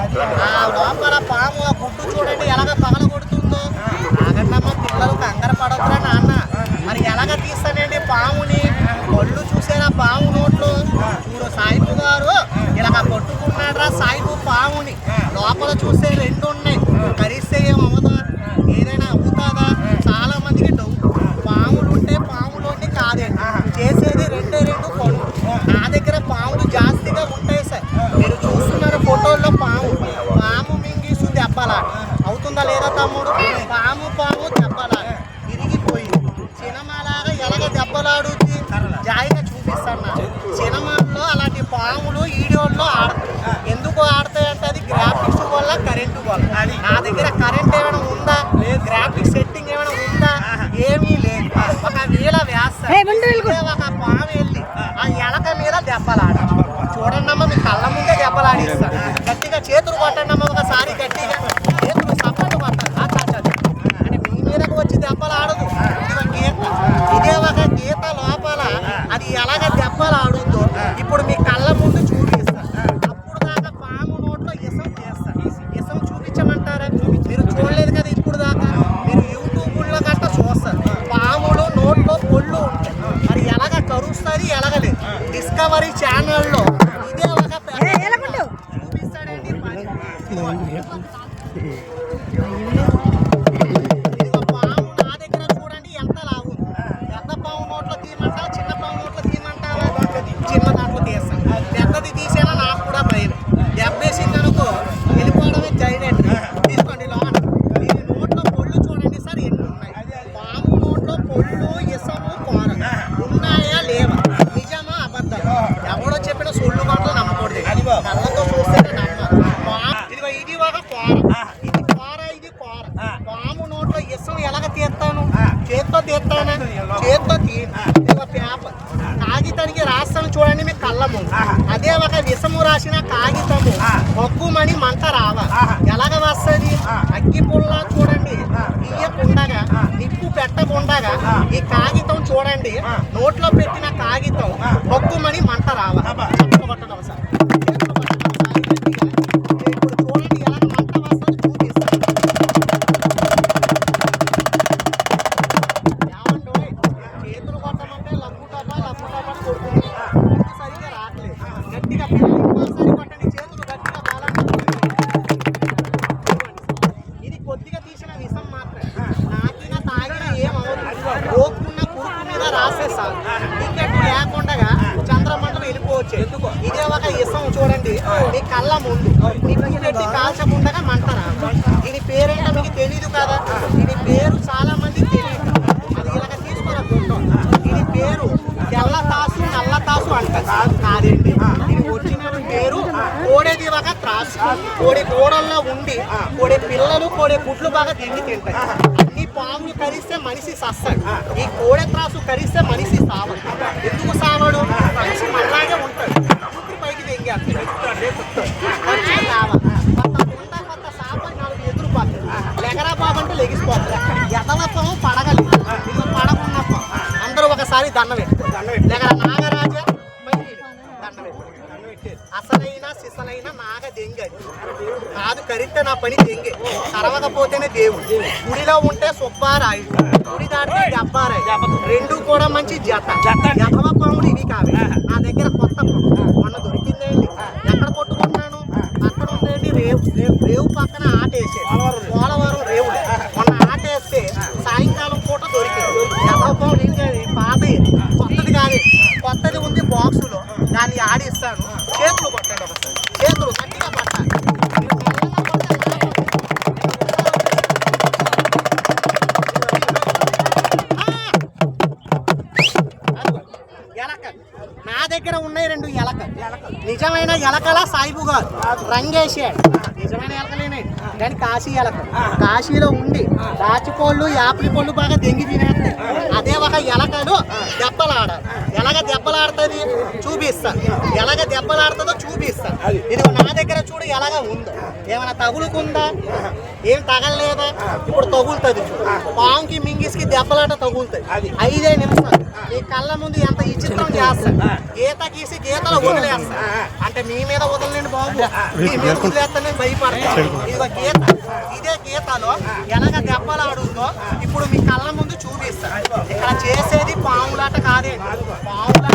ఆ లోపల పాము ఆ గుడ్డు చూడండి ఎలాగ పగల కొడుతుందో. నాగన్నమ్మ పిల్లలు కంగారు పడొద్దురా నాన్న. మరి ఎలాగ తీస్తానండి పాముని? ఒళ్ళు చూసేరా పాము నోట్లో. చూడు సాయిబు గారు ఇలాగ కొట్టుకున్నాడ్రా సాయిబు పాముని. లోపల చూసే రెండు ఉన్నాయి కరిస్తే ఏమవుదా ఏదైనా అవుతుందా చాలా మందికి డౌట్ పాములు ఉంటే పాములోని కాదండి చేసేది రెండే రెండు పనులు నా దగ్గర పాములు జాస్తిగా ఉంటాయి సార్ మీరు చూస్తున్నారు ఫోటోల్లో పాము పాము మింగిసు దెబ్బలాట అవుతుందా లేదా తమ్ముడు పాము పాము దెబ్బలాట ఇరిగిపోయింది సినిమాలాగా ఎలాగ దెబ్బలాడుద్ది జాయిగా చూపిస్తాను నాకు. సినిమాల్లో అలాంటి పాములు వీడియోల్లో ఆడతాయి ఎందుకు ఆడతాయి అంటే అది గ్రాఫిక్స్ వల్ల కరెంటు వల్ల నా దగ్గర కరెంట్ ఏమైనా ఉందా? గ్రాఫిక్స్ సెట్టింగ్ ఏమైనా ఉందా? ఏమీ లేదు. ఒక వీల వేస్తా ఏ, ముందు వెళ్ళకు. ఒక పాము వెళ్ళి ఆ ఎలక మీద దెబ్బలాడ. చూడండి అమ్మ మీ కళ్ళ ముందే దెబ్బలాడిస్తా గట్టిగా చేతులు కొట్టండి అమ్మ ఒకసారి గట్టిగా. చేతులు సపోర్ట్ చా. అంటే మీ మీదకి వచ్చి దెబ్బలు ఆడదు ఇదిగో గీత ఇదే ఒక గీత లోపల అది ఎలాగ దెబ్బలు ఆడుందో ఇప్పుడు మీ కళ్ళ ముందు చూపిస్తా అప్పుడు దాకా పాము నోట్లో ఇసం చేస్తా ఇసం చూపించమంటారా మీరు చూడలేదు కదా ఇప్పుడు దాకా మీరు యూట్యూబ్లో గట్ట చూస్తారు పాములు నోట్లో పొళ్ళు ఉంటాయి మరి ఎలాగ కరుస్తుంది ఎలాగలేదు డిస్కవరీ ఛానల్లో ఇదే ఒక పెద్ద ఏ, ఎలాగుండు? చూపిస్తాడండి పని. ఇదిగో పాము నా దగ్గర చూడండి ఎంత లావు ఉంది. పెద్ద పాము నోట్లో తీయమంటావా చిన్న పాము నోట్లో తీయమంటావా చిన్న దాంట్లో తీస్తాను పెద్దది తీసేనా నాకు కూడా భయం దెబ్బేసింది అనుకో వెళ్ళిపోవడమే జైనెట్ తీసుకోండి లోన దీని నోట్లో పొళ్ళు చూడండి సార్ ఎన్ని ఉన్నాయి పాము నోట్లో పొళ్ళు ఇసము కోర ఉన్నాయా లేవా నిజమా అబద్ధం ఎవడో చెప్పిన సొల్లు మాటలు నమ్మకూడదు కళ్ళతో చూస్తేనే నమ్మాలి పా- ఇదిగో ఇది ఒక కోర ఇది కోర ఇది కోర పాము నోట్లో ఇసం ఎలాగ తీస్తాను చేత్తో తీస్తానా చేత్తో తీయను ఇదిగో పేపర్ కాగితానికి రాస్తాను చూడండి మీ కళ్ళ ముందు అదే ఒక విషము రాసిన కాగితము మగ్గుమని మంట రావా ఎలాగ వస్తుంది అగ్గి పుల్ల చూడండి ఇయ్యకుండగా నిప్పు పెట్టకుండగా ఈ కాగితం చూడండి నోట్లో పెట్టిన కాగితం మగ్గుమని మంట రావా చేతులు కొట్టండి ఒకసారి. చేతులు కొట్టండి ఒకసారి గట్టిగా. ఇప్పుడు చూడండి ఎలాగ మంట వస్తుందో చూపిస్తాను ఏమండోయ్? చేతులు కొట్టమంటే లప్పు టపా లప్పు టపా అని కొడుతుంది. ఇది రావట్లేదు. గట్టిగా ఇంకోసారి కొట్టండి. చేతులు గట్టిగా బలంగా ఇది కొద్దిగా తీసిన విషం మాత్రమే. నాకిన తాగిన రోక్కున్న కురుకు టికెట్ లేకుండా చంద్రమండలం వెళ్ళిపోవచ్చు. ఎందుకో ఇదే ఒక ఇసం చూడండి. మీ కళ్ళ ముందు. నిప్పు పెట్టి కాల్చకుండా మంట రాదు. దీని పేరేంటో మీకు తెలియదు కదా? దీని పేరు చాలా మంది తెలియదు అది ఇలాగ తీసుకున్న దీని పేరు తెల్ల తాసు నల్ల తాసు అంటారు కాదండి దీని ఒరిజినల్ పేరు కోడేది ఒక త్రాసు కోడి కోడల్లో ఉండి కోడి పిల్లలు కోడి గుడ్లు బాగా తిండి తింటాయి. ఈ పాములు కరిస్తే మనిషి సస్తాడు. ఈ కోడె త్రాసు కరిస్తే మనిషి సావడు. ఎందుకు సావడు? మనిషి మళ్ళాగే ఉంటాడు. ఊపిరి పైకి తెంగేస్తాడు మనిషి నాలుగు లెగరా బాబు అంటే లెగిసిపోతారు ఎదల పడగలి. పడకున్నప్ప అందరూ ఒకసారి దండ పెట్టు లెగరా నాగరాజా దెంగ కాదు కరిస్తే నా పని దెంగే కరవకపోతేనే దేవుడు. గుడిలో ఉంటే సుబ్బారాయుడు గుడి దాటితే దెబ్బారాయి రెండు కూడా మంచి జత. జతవ పాములు ఇవి కాదు నా దగ్గర కొత్త మొన్న దొరికిందేంటి? ఎక్కడ కొట్టుకుంటున్నాను? అక్కడ ఉందేంటి? రేవు. రేవు. రేవు పక్కన ఆటేసే. పోలవరం రేవు. మొన్న ఆటేస్తే సాయంకాలం పూట దొరికింది. జతవ పాములు ఏం కాదు పాతది కొత్తది కాదు. కొత్తది ఉంది బాక్సులో. దగ్గర ఉన్నాయి రెండు ఎలక నిజమైన ఎలకల సాయిబు గారు. రంగేశాడు కానీ కాశీ ఎలక కాశీలో ఉండి రాచి పళ్ళు యాపిల్ పళ్ళు బాగా దెంగి తినేస్తాయి అదే ఒక ఎలకలు దెబ్బలాడాలి ఎలాగ దెబ్బలాడుతుంది? చూపిస్తాను ఎలాగ దెబ్బలాడుతుందో చూపిస్తా. ఇది నా దగ్గర చూడు ఎలాగ ఉందో. ఏమైనా తగులుకుందా? ఏం తగలలేదా? ఇప్పుడు తగులుతుంది పాంకి మింగిస్కి దెబ్బలాట తగులుతాయి ఐదే నిమిషాలు. ఈ కళ్ళ ముందు ఎంత విచిత్రం చేస్తాను గీత గీసి గీతలు వదిలేస్తా. అంటే మీ మీద వదలలేండి బాబు. మీ మీద వదిలేస్తాను భయపడి ఇదే గీతలో ఎలాగ దెబ్బలాడుందో ఇప్పుడు మీ కళ్ళ ముందు చూపిస్తారు ఇక్కడ చేసేది పాములాట కాదే పాములాట